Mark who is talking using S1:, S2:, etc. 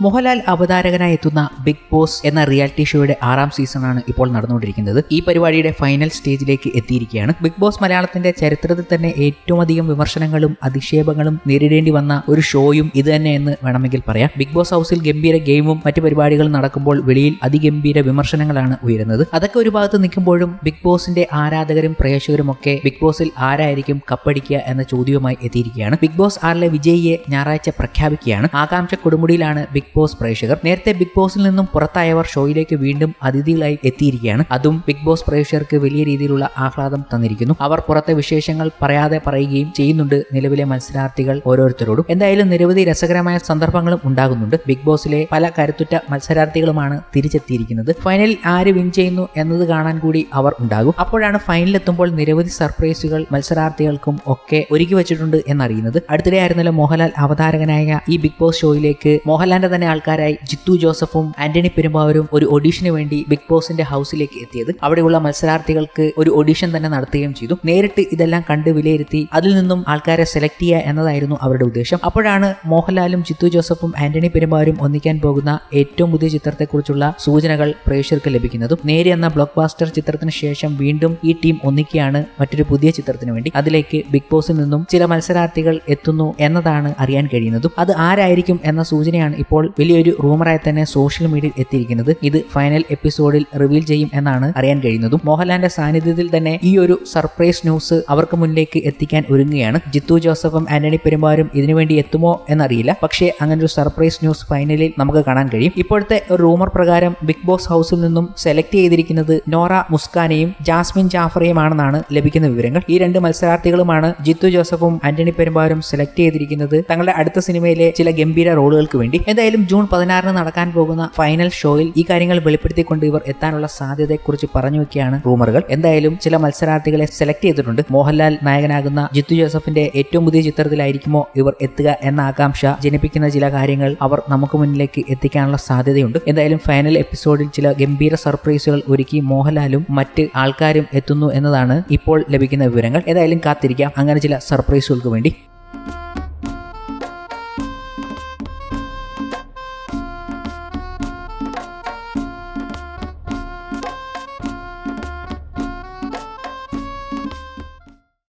S1: മോഹൻലാൽ അവതാരകനായി എത്തുന്ന big boss എന്ന reality ഷോയുടെ ആറാം സീസണാണ് ഇപ്പോൾ നടന്നുകൊണ്ടിരിക്കുന്നത്. ഈ പരിപാടിയുടെ ഫൈനൽ സ്റ്റേജിലേക്ക് എത്തിയിരിക്കുകയാണ്. ബിഗ് ബോസ് മലയാളത്തിന്റെ ചരിത്രത്തിൽ തന്നെ ഏറ്റവും അധികം വിമർശനങ്ങളും അധിക്ഷേപങ്ങളും നേരിടേണ്ടി വന്ന ഒരു ഷോയും ഇത് തന്നെ എന്ന് വേണമെങ്കിൽ പറയാം. ബിഗ് ബോസ് ഹൗസിൽ ഗംഭീര ഗെയിമും മറ്റു പരിപാടികളും നടക്കുമ്പോൾ വെളിയിൽ അതിഗംഭീര വിമർശനങ്ങളാണ് ഉയരുന്നത്. അതൊക്കെ ഒരു ഭാഗത്ത് നിൽക്കുമ്പോഴും ബിഗ് ബോസിന്റെ ആരാധകരും പ്രേക്ഷകരും ഒക്കെ ബിഗ് ബോസിൽ ആരായിരിക്കും കപ്പടിക്കുക എന്ന ചോദ്യവുമായി എത്തിയിരിക്കുകയാണ്. ബിഗ് ബോസ് ആറിലെ വിജയിയെ ഞായറാഴ്ച പ്രഖ്യാപിക്കുകയാണ്. ആകാംക്ഷ കൊടുമുടിയിലാണ് ബിഗ് ബോസ് പ്രേക്ഷകർ. നേരത്തെ ബിഗ് ബോസിൽ നിന്നും പുറത്തായവർ ഷോയിലേക്ക് വീണ്ടും അതിഥികളായി എത്തിയിരിക്കുകയാണ്. അതും ബിഗ് ബോസ് പ്രേക്ഷകർക്ക് വലിയ രീതിയിലുള്ള ആഹ്ലാദം തന്നിരിക്കുന്നു. അവർ പുറത്തെ വിശേഷങ്ങൾ പറയാതെ പറയുകയും ചെയ്യുന്നുണ്ട് നിലവിലെ മത്സരാർത്ഥികൾ ഓരോരുത്തരോടും. എന്തായാലും നിരവധി രസകരമായ സന്ദർഭങ്ങളും ഉണ്ടാകുന്നുണ്ട്. ബിഗ് ബോസിലെ പല കരുത്തുറ്റ മത്സരാർത്ഥികളുമാണ് തിരിച്ചെത്തിയിരിക്കുന്നത്. ഫൈനലിൽ ആര് വിൻ ചെയ്യുന്നു എന്നത് കാണാൻ കൂടി അവർ ഉണ്ടാകും. അപ്പോഴാണ് ഫൈനലിൽ എത്തുമ്പോൾ നിരവധി സർപ്രൈസുകൾ മത്സരാർത്ഥികൾക്കും ഒക്കെ ഒരുക്കി വെച്ചിട്ടുണ്ട് എന്നറിയുന്നത്. അടുത്തിടെ ആയിരുന്നല്ലോ മോഹൻലാൽ അവതാരകനായ ഈ ബിഗ് ബോസ് ഷോയിലേക്ക്. മോഹൻലാലിന്റെ തന്നെ ആൾക്കാരായി ജിത്തു ജോസഫും ആന്റണി പെരുമാവരും ഒരു ഒഡീഷന് വേണ്ടി ബിഗ് ബോസിന്റെ ഹൗസിലേക്ക് എത്തിയത്. അവിടെയുള്ള മത്സരാർത്ഥികൾക്ക് ഒരു ഒഡീഷൻ തന്നെ നടത്തുകയും ചെയ്തു. നേരിട്ട് ഇതെല്ലാം കണ്ട് വിലയിരുത്തി അതിൽ നിന്നും ആൾക്കാരെ സെലക്ട് ചെയ്യുക എന്നതായിരുന്നു അവരുടെ ഉദ്ദേശം. അപ്പോഴാണ് മോഹൻലാലും ജിത്തു ജോസഫും ആന്റണി പെരുമാവരും ഒന്നിക്കാൻ പോകുന്ന ഏറ്റവും പുതിയ ചിത്രത്തെക്കുറിച്ചുള്ള സൂചനകൾ പ്രേക്ഷകർക്ക് ലഭിക്കുന്നതും നേരി എന്ന ബ്ലോക്ക് ബാസ്റ്റർ ചിത്രത്തിന് ശേഷം വീണ്ടും ഈ ടീം ഒന്നിക്കുകയാണ് മറ്റൊരു പുതിയ ചിത്രത്തിന് വേണ്ടി. അതിലേക്ക് ബിഗ് ബോസിൽ നിന്നും ചില മത്സരാർത്ഥികൾ എത്തുന്നു എന്നതാണ് അറിയാൻ കഴിയുന്നതും. അത് ആരായിരിക്കും എന്ന സൂചനയാണ് ഇപ്പോൾ വലിയൊരു റൂമറായി തന്നെ സോഷ്യൽ മീഡിയയിൽ എത്തിയിരിക്കുന്നത് ഇത് ഫൈനൽ എപ്പിസോഡിൽ റിവീൽ ചെയ്യും എന്നാണ് അറിയാൻ കഴിയുന്നതും. മോഹൻലാലിന്റെ സാന്നിധ്യത്തിൽ തന്നെ ഈ ഒരു സർപ്രൈസ് ന്യൂസ് അവർക്ക് മുന്നിലേക്ക് എത്തിക്കാൻ ഒരുങ്ങുകയാണ്. ജിത്തു ജോസഫും ആന്റണി പെരുമാരും ഇതിനുവേണ്ടി എത്തുമോ എന്നറിയില്ല. പക്ഷേ അങ്ങനെ ഒരു സർപ്രൈസ് ന്യൂസ് ഫൈനലിൽ നമുക്ക് കാണാൻ കഴിയും. ഇപ്പോഴത്തെ ഒരു റൂമർ പ്രകാരം ബിഗ് ബോസ് ഹൗസിൽ നിന്നും സെലക്ട് ചെയ്തിരിക്കുന്നത് നോറ മുസ്കാനെയും ജാസ്മിൻ ജാഫറയുമാണെന്നാണ് ലഭിക്കുന്ന വിവരങ്ങൾ. ഈ രണ്ട് മത്സരാർത്ഥികളുമാണ് ജിത്തു ജോസഫും ആന്റണി പെരുമാരും സെലക്ട് ചെയ്തിരിക്കുന്നത് തങ്ങളുടെ അടുത്ത സിനിമയിലെ ചില ഗംഭീര റോളുകൾക്ക് വേണ്ടി. എന്തായാലും ജൂൺ പതിനാറിന് നടക്കാൻ പോകുന്ന ഫൈനൽ ഷോയിൽ ഈ കാര്യങ്ങൾ വെളിപ്പെടുത്തിക്കൊണ്ട് ഇവർ എത്താനുള്ള സാധ്യതയെക്കുറിച്ച് പറഞ്ഞു വെക്കുകയാണ് റൂമറുകൾ. എന്തായാലും ചില മത്സരാർത്ഥികളെ സെലക്ട് ചെയ്തിട്ടുണ്ട്. മോഹൻലാൽ നായകനാകുന്ന ജിത്തു ജോസഫിന്റെ ഏറ്റവും പുതിയ ചിത്രത്തിലായിരിക്കുമോ ഇവർ എത്തുക എന്ന ആകാംക്ഷ ജനിപ്പിക്കുന്ന ചില കാര്യങ്ങൾ അവർ നമുക്ക് മുന്നിലേക്ക് എത്തിക്കാനുള്ള സാധ്യതയുണ്ട്. എന്തായാലും ഫൈനൽ എപ്പിസോഡിൽ ചില ഗംഭീര സർപ്രൈസുകൾ ഒരുക്കി മോഹൻലാലും മറ്റ് ആൾക്കാരും എത്തുന്നു എന്നതാണ് ഇപ്പോൾ ലഭിക്കുന്ന വിവരങ്ങൾ. ഏതായാലും കാത്തിരിക്കാം. അങ്ങനെ ചില സർപ്രൈസുകൾക്ക് വേണ്ടി.